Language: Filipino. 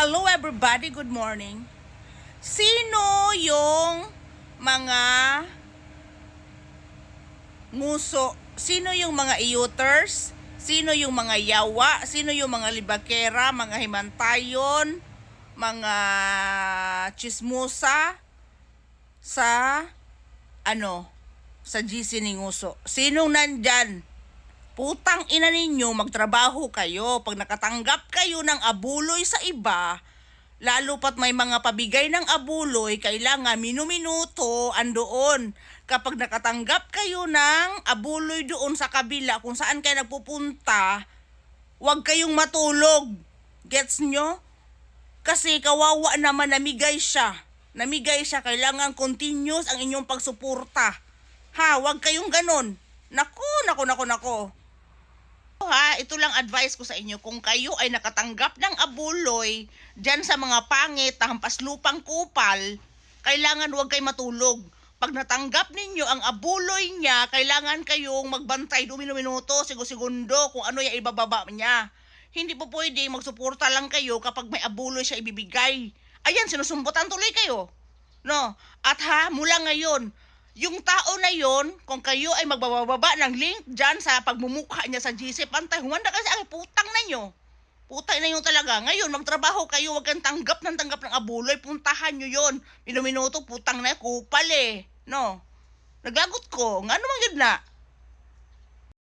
Hello everybody, good morning. Sino yung mga nguso? Sino yung mga iyuters? Sino yung mga yawa? Sino yung mga libakera, mga himantayon, mga chismusa sa ano, sa GC ni Nguso? Sinong nandyan? Putang ina ninyo, magtrabaho kayo. Pag nakatanggap kayo ng abuloy sa iba, lalo pat may mga pabigay ng abuloy, kailangan minuminuto andoon. Kapag nakatanggap kayo ng abuloy doon sa kabila, kung saan kayo nagpupunta, huwag kayong matulog. Gets nyo? Kasi kawawa naman namigay siya. Namigay siya, kailangan continuous ang inyong pagsuporta. Ha, huwag kayong ganon. Naku, naku, naku, naku. Ha, ito lang advice ko sa inyo. Kung kayo ay nakatanggap ng abuloy dyan sa mga pangit, hampas lupang kupal, kailangan huwag kayo matulog. Pag natanggap ninyo ang abuloy niya, kailangan kayong magbantay dumino minuto, segundo, kung ano yung ibababa niya. Hindi po pwede magsuporta lang kayo kapag may abuloy siya ibibigay. Ayan, sinusumbutan tuloy kayo. No? At ha, mula ngayon, yung tao na yon, kung kayo ay magbababa ng link dyan sa pagmumukha niya sa GC, pantay, humanda kasi ay putang na nyo. Putang na nyo talaga. Ngayon, magtrabaho kayo, wag kang tanggap ng tanggap ng abuloy, puntahan nyo yon. Minuminuto, putang na, kupal eh. No? Nagagot ko, nga naman yun na.